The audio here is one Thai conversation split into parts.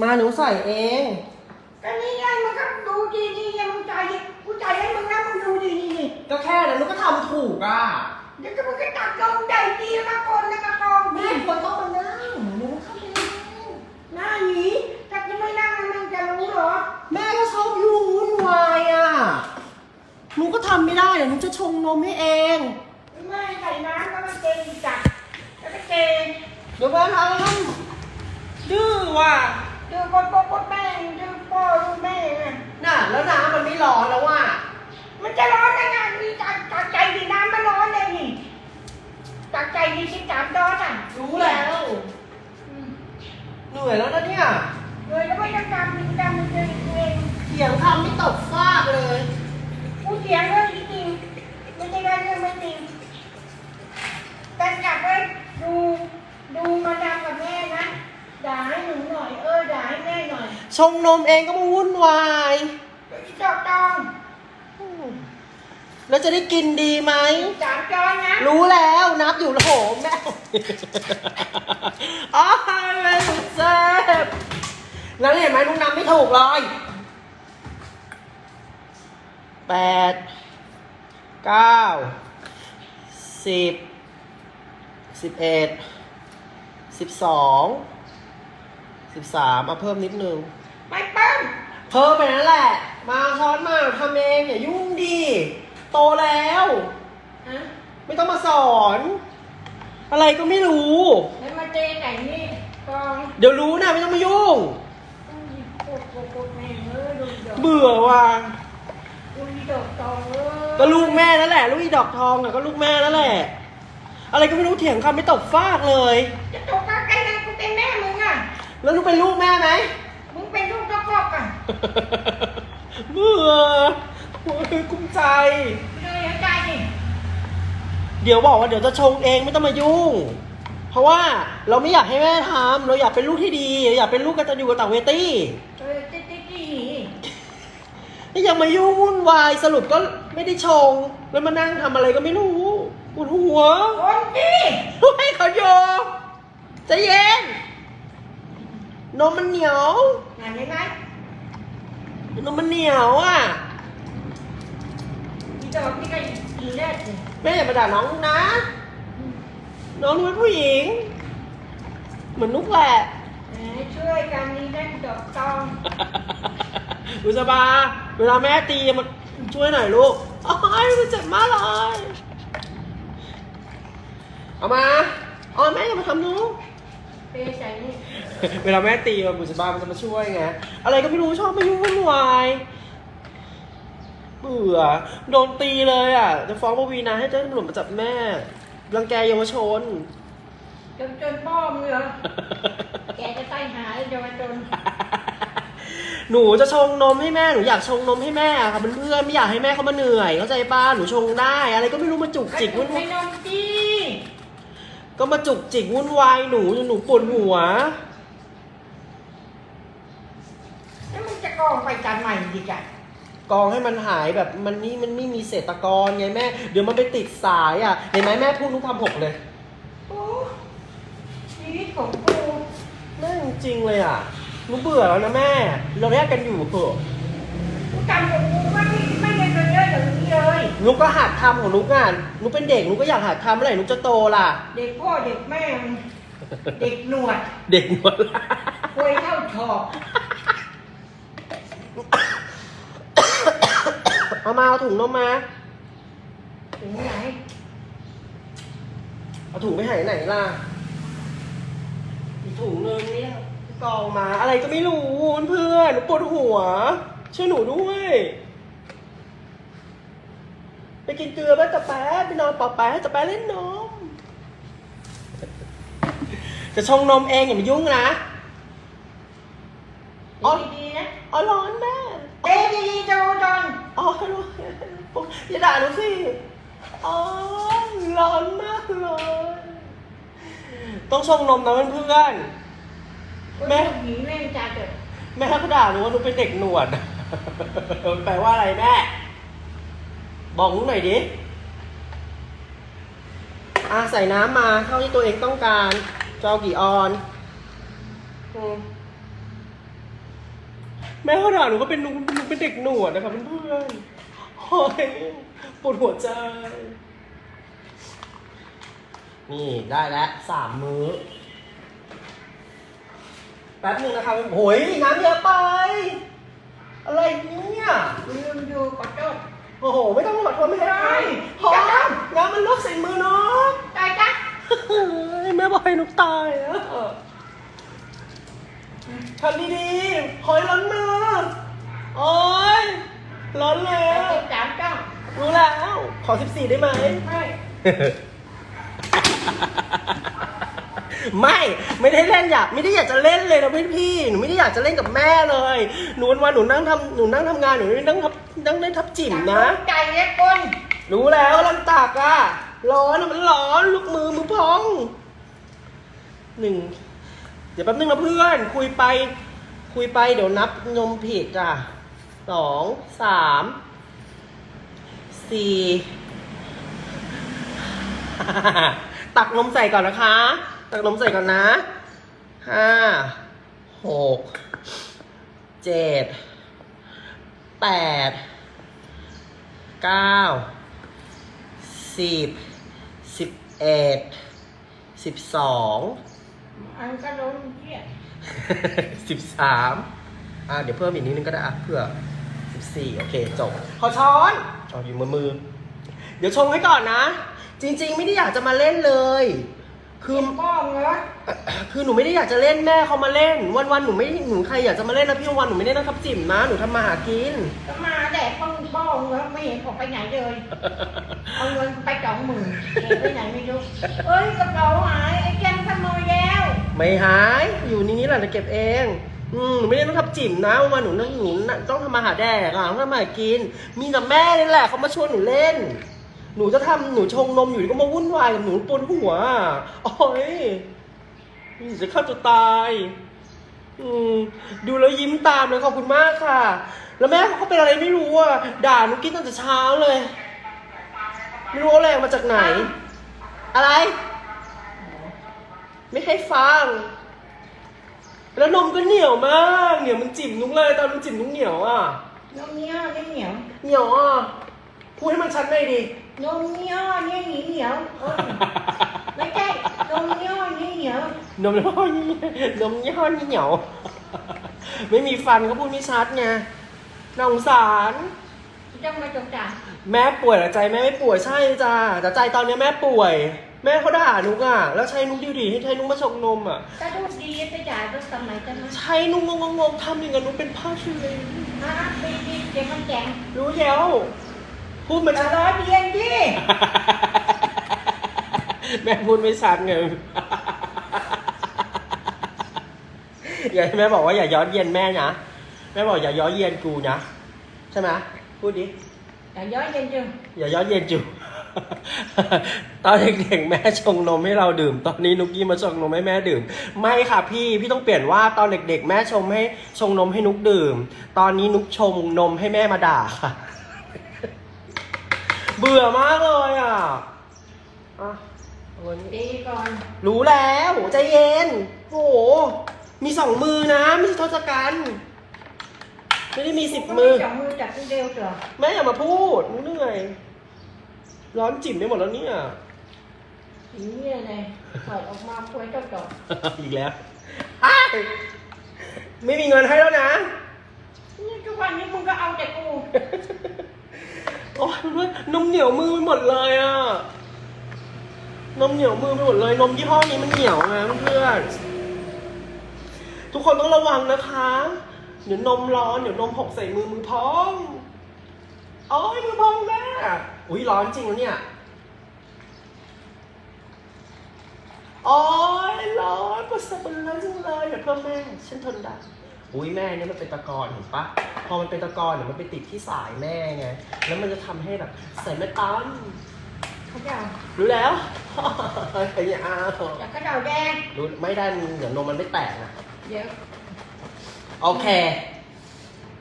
มาหนูใส่เอง ก็นี่ไงมึงก็ดูดีนี่ไงมึงใจายกูจ่ายให้มึงนะมึงดูดีนี่นี่ก็แค่นั้นหนูก็ทำถูกอะเดี๋ยวก็มึงก็ตักกองใหญ่ดีมาคนแล้วก็กองแม่ดีควรต้องมานั่งหนูเข้าไปนั่งหน้าหนีถ้ากูไม่นั่งมึงจะรู้เหรอ แม่ก็ชอบยุ่งวุ่นวายอะหนูก็ทำไม่ได้เดี๋ยวหนูจะชงนมให้เอง ไม่ใส่น้ำก็มันเกงจัดแล้วก็เกงเดี๋ยวแม่ทำดื้อว่ะ ดูกดกดกดแม่งดูพ่อดูแม่ไงน่ะแล้วน้ำมันไม่ร้อนแล้วว่ะมันจะร้อนได้ไงมีจากจากใจดีน้ำมันร้อนเลยนี่จากใจดีสิบสามดอสอะรู้แล้วอืมเหนื่อยแล้วนะเนี่ยเลยแล้วไม่ต้องการมีดำมันเองเองเถียงคำไม่ตกฟากเลยกูเสียงเรื่องจริงไม่ใช่เรื่องไม่จริงแต่กลับไปดูดูมาดามกับแม่นะด่าให้หนูหน่อย เออด่าให้แม่หน่อย ชงนมเองก็มาวุ่นวายเดี๋ยวอีจอกตองแล้วจะได้กินดีไหมสามจอนนะรู้แล้วนับอยู่แล้วโหแม่อ๋อแม่สุดเจ็บแล้วเห็นไหมลุงนับไม่ถูกเลยแปดเก้าสิบสิบเอ็ดสิบสองสิบสามเอาเพิ่มนิดนึงไม่เปิ้ม เพิ่มไปนั่นแหละ มาช้อนมาทำเองอย่ายุ่งดีโตแล้วฮะไม่ต้องมาสอน อะไรก็ไม่รู้ แล้วมาเจไก่นี่กองเดี๋ยวรู้นะไม่ต้องมายุ่ง อุ้ยโคตรโคตรโคตรแม่งเอ้ยดูดอกเบื่อว่ะอุ้ยดอกตองเอ้ยก็ลูกแม่นั่นแหละ ลูกอีดอกทองอะก็ลูกแม่นั่นแหละ อะไรก็ไม่รู้เถียงคำไม่ตกฟากเลย จะตกมาใกล้นะกูเป็นแม่มึงอะ แล้วลูกเป็นลูกแม่ไหม เบื่อโอ้ยกุ้มใจเลยหายใจดิเดี๋ยวบอกว่าเดี๋ยวจะชงเองไม่ต้องมายุ่ง เพราะว่าเราไม่อยากให้แม่ทำเราอยากเป็นลูกที่ดีเราอยากเป็นลูกกตัญญูกตเวตี้ เออติ๊ดติ๊ดติ๊ดหนีนี่ยังมายุ่งวุ่นวายสรุปก็ไม่ได้ชง แล้วมานั่งทำอะไรก็ไม่รู้ปวดหัวคนดิให้เขาโยใจเย็นนมมันเหนียว งานยังไง นมมันเหนียวอะอีดอกนี่ก็อีแรกสิแม่อย่ามาด่าน้องนะ น้องนี่เป็นผู้หญิง เหมือนนุกแหละแหมช่วยกันนี่แรกดอกตองอุสบาเวลาแม่ตีมาช่วยหน่อยลูกอ้ายมันเจ็บมากเลย เอามาอ๋อแม่อย่ามาทำหนู เปย์ใจนี่เวลาแม่ตีมันบุษบามันจะมาช่วยไง อะไรก็ไม่รู้ชอบมายุ่งวุ่นวายเบื่อโดนตีเลยอะ จะฟ้องปวีนาให้เจ้าหน้าที่ตำรวจมาจับแม่รังแกเยาวชน จนจนป้อมเหรอแกจะใต้หาเลยจะมาจนหนูจะชงนมให้แม่หนูอยากชงนมให้แม่ค่ะเพื่อนๆไม่อยากให้แม่เขามาเหนื่อยเข้าใจป้าหนูชงได้ อะไรก็ไม่รู้มาจุกจิกวุ่นไม่วายนมจี ก็มาจุกจิกวุ่นวายหนูจนหนูปวดหัว แล้วมึงจะกองไปจานใหม่ดีจ้ะกองให้มันหายแบบมันนี่มันไม่มีเศษตะกอนไงแม่ เดี๋ยวมันไปติดสายอะเห็นไหมแม่พูดนุกทำหกเลยโอ้ชีวิตของกูแม่จริงๆเลยอะหนูเบื่อแล้วนะแม่ เราแยกกันอยู่เถอะกูจำของกูว่าไม่ไม่ เรียนมาเยอะอย่างนี้เลย นุกก็หัดทำของนุกอะนุกเป็นเด็กนุกก็อยากหัดทำเมื่อไหร่นุกจะโตล่ะ เด็กพ่อเด็กแม่มึงเด็กหนวดเด็กหมดละควยเท่าชอบเอามาเอาถุงนมมา ถึงไหนเอาถุงไปไหนไหนล่ะอีกถุงนึงเนี่ยกองมาอะไรก็ไม่รู้เพื่อนๆหนูปวดหัวช่วยหนูด้วย ไปกินเกลือบ้านตะแป๊ะไปนอนปอแป๊ะตะแป๊ะเล่นนม จะชงนมเองอย่ามายุ่งนะอ๋อดีๆนะอ๋อร้อนแม่เต้ดีๆโจจอนอ๋อร้อนอย่าด่าหนูสิอ๋อร้อนมากเลย ต้องชงนมนะเพื่อนๆแม่หนีแม่งจ่าเกิดแม่เขาด่าหนูว่าหนูเป็นเด็กหนวด แปลว่าอะไรแม่ บอกหนูหน่อยดิอะใส่น้ำมาเท่าที่ตัวเองต้องการจอกี่ออนอแม่เขาด่าหนูก็เป็นหนูหนูเป็นเด็กหนวดนะครับเพื่อนๆโอ้ยปวดหัวใจ นี่ได้แล้วสามมื้อ แป๊บนึงนะครับโอ้ยน้ำเยอะไป อะไรเนี่ย ห ไม่ต้องขอโทษไม่ได้พอน้ำน้ำมันลวกใส่มือเนาะตายจ้ะเฮ้ยแม่บอกให้นุกตายอะทำดีๆหอยร้อนมือโอ๊ยร้อนแล้แล้ววติดสามจ้องรู้แล้ว ขอ14ได้ไหมไม่ ไม่ไม่ได้เล่นอยากไม่ได้อยากจะเล่นเลยนะพี่พี่ๆหนูไม่ได้อยากจะเล่นกับแม่เลย หนูวันวันๆหนูนั่งทำหนูนั่งทำงานหนูไม่ได้นั่งทับ นั่งเล่นทับจิ๋มนะใจเล็กคนรู้แล้วลันตากอะร้อนอะมันร้อนลูกมือมือพอง หนึ่ง เดี๋ยวแป๊บนึงนะเพื่อน คุยไป คุยไปเดี๋ยวนับนมผิดอะสอง สาม สี่ ตักนมใส่ก่อนนะคะ ตักนมใส่ก่อนนะ ห้า หก เจ็ด แปด เก้าสิบสิบเอ็ดสิบสองอันก็โดนเที่ยสิบสามอ่าเดี๋ยวเพิ่มอีกนิดนึงก็ได้อะเพื่อสิบสี่โอเคจบขอช้อนเอาอยู่มือมือ เดี๋ยวชงให้ก่อนนะ จริง ๆ ไม่ได้อยากจะมาเล่นเลย คือป้องเหรอคือหนูไม่ได้อยากจะเล่นแม่เขามาเล่นวันๆหนูไม่หนูใครอยากจะมาเล่นนะพี่วันหนูไม่ได้นั่งทับจิ๋มนะหนูทำมาหากิน ก็มาแดดป้องป้องเหรอไม่เห็นออกไปไหนเลย เอาเงินไปสองหมื่นเก็บไปไหนไม่รู้เอ้ยกระเป๋าหายไอ้แกมขโมยแล้วไม่หายอยู่ในนี้แหละจะเก็บเอง อืมหนูไม่ได้ต้องทับจิ๋มนะวันหนูนั่งหนูน่ะต้องทำมาหาแดกอะต้องทำมาหากิน มีแต่แม่นี่แหละเขามาชวนหนูเล่น หนูจะทำหนูชงนมอยู่ดีก็มาวุ่นวายกับหนูปวดหัวอะโอ้ยจะฆ่าตัวตายอืมดูแล้วยิ้มตามเลยขอบคุณมากค่ะ แล้วแม่เขาก็เป็นอะไรไม่รู้อะด่าหนูกินตั้งแต่เช้าเลย ไม่รู้เอาแรงมาจากไหน อะไร ไม่ให้ฟัง แล้วนมก็เหนียวมาก เหนียวมันจิ๋มนุ้งเลยตอนมันจิ๋มนุ้งเหนียวอะนมยี่ห้อนี่เหนียว เหนียวอะ พูดให้มันชัดหน่อยดินมยี่ห้อนี่เหนียวเหนียวเอ้ยไม่ใช่นมยี่ห้อนี่เหนียวนมยี่ห้อนี้นมยี่ห้อนี้เหนียวไม่มีฟันก็พูดไม่ชัดไงน่าสงสารต้องมาจงจ่ายแม่ป่วยแต่ใจแม่ไม่ป่วยใช่จ้าแต่ใจตอนนี้แม่ป่วย แม่เขาด่านุกอะ แล้วใช้นุกดิวดิให้ใช้นุกมาชงนมอะ ถ้าดูดีไปจ่ายก็สมัยจะมาใช้นุกงงงๆทำอย่างกับนุกเป็นผ้าชูเลยอะดีดีเก็บมันแจงรู้แล้ว พูดมาจะชัดร้อยเย็นที่แม่พูดไม่ชัดไงอย่าให้แม่บอกว่าอย่าย้อนเย็นแม่นะแม่บอกอย่าย้อนเย็นกูนะใช่ไหมพูดดิแต่ย้อยเย็นจังอย่าย้อนเย็นจูตอนเด็กๆแม่ชงนมให้เราดื่ม ตอนนี้นุกกี้มาชงนมให้แม่ดื่ม ไม่ค่ะพี่พี่ต้องเปลี่ยนว่าตอนเด็กๆ แม่ชงให้ชงนมให้นุกดื่ม ตอนนี้นุกชงนมให้แม่มาด่าค่ะ เบื่อมากเลยอะอะเอาวันนี้ดีก่อนรู้แล้วใจเย็น โอ้โห มีสองมือนะ ไม่ใช่ทศกัณฐ์ไม่ได้มีสิบมือ จับมือจับเร็วเถอะแม่อย่ามาพูดหนูเหนื่อย ร้อนจิ๋มไปหมดแล้วเนี่ยสีเนี่ยเลยถอดออกมาป่วยเจ้าต่ออีกแล้วอ้ายไม่มีเงินให้แล้วนะ นี่ทุกวันนี้มึงก็เอาแต่กู โอ้ยนมเหนียวมือไปหมดเลยอะ นมเหนียวมือไปหมดเลย นมยี่ห้อนี้มันเหนียวนะเพื่อนทุกคนต้องระวังนะคะ เดี๋ยวนมร้อน เดี๋ยวนมหกใส่มือมือพองโอ้ยมือพองแม่อุ้ยร้อนจริงแล้วเนี่ยโอ้ยร้อนปวดสับปะรดจังเลยเดี๋ยวเพิ่มแม่ฉันทนได้ อุ้ยแม่เนี่ยมันเป็นตะกอนเห็นปะพอมันเป็นตะกอนเนี่ยมันไปติดที่สายแม่ไงแล้วมันจะทำให้แบบใส่ไม่ตันเขาจะเอารู้แล้ว ไอ้ยาจากกระเดาแดงรู้ไม่ได้เดี๋ยวนมมันไม่แตกนะเดี๋ยวโอเค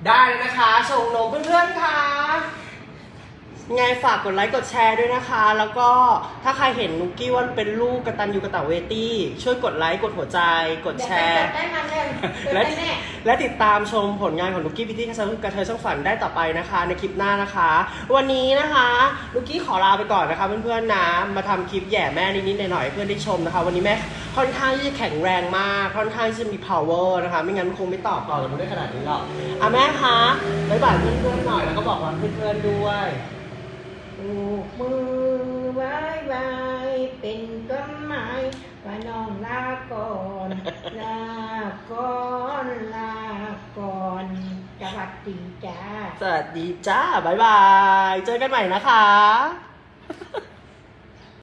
ได้เลยนะคะชงนมเพื่อนๆค่ะ ไงฝากกดไลค์กดแชร์ด้วยนะคะ แล้วก็ถ้าใครเห็นนุกกี้ว่าเป็นลูกกระตันยูกระตะเวตี้ ช่วยกดไลค์กดหัวใจกดแชร์ ได้มันเลยและได้แม่และติดตามชมผลงานของนุกกี้พิธีกระกระเทยช่างฝันได้ต่อไปนะคะ ในคลิปหน้านะคะ วันนี้นะคะนุกกี้ขอลาไปก่อนนะคะเพื่อนๆนะมาทำคลิปแย่แม่นิดๆหน่อยๆให้เพื่อนได้ชมนะคะ วันนี้แม่ค่อนข้างที่จะแข็งแรงมากค่อนข้างที่จะมี power นะคะ ไม่งั้นคงไม่ตอบต่อกับนุกได้ขนาดนี้หรอกอะแม่คะบ๊ายบายเพื่อนๆหน่อยแล้วก็บอกว่าเพื่อนๆด้วย ลูกมือบายบายเป็นต้นไม้ว่าน้องลาก่อนลาก่อนลาก่อนสวัสดีจ้า สวัสดีจ้า บ๊ายบาย เจอกันใหม่นะคะ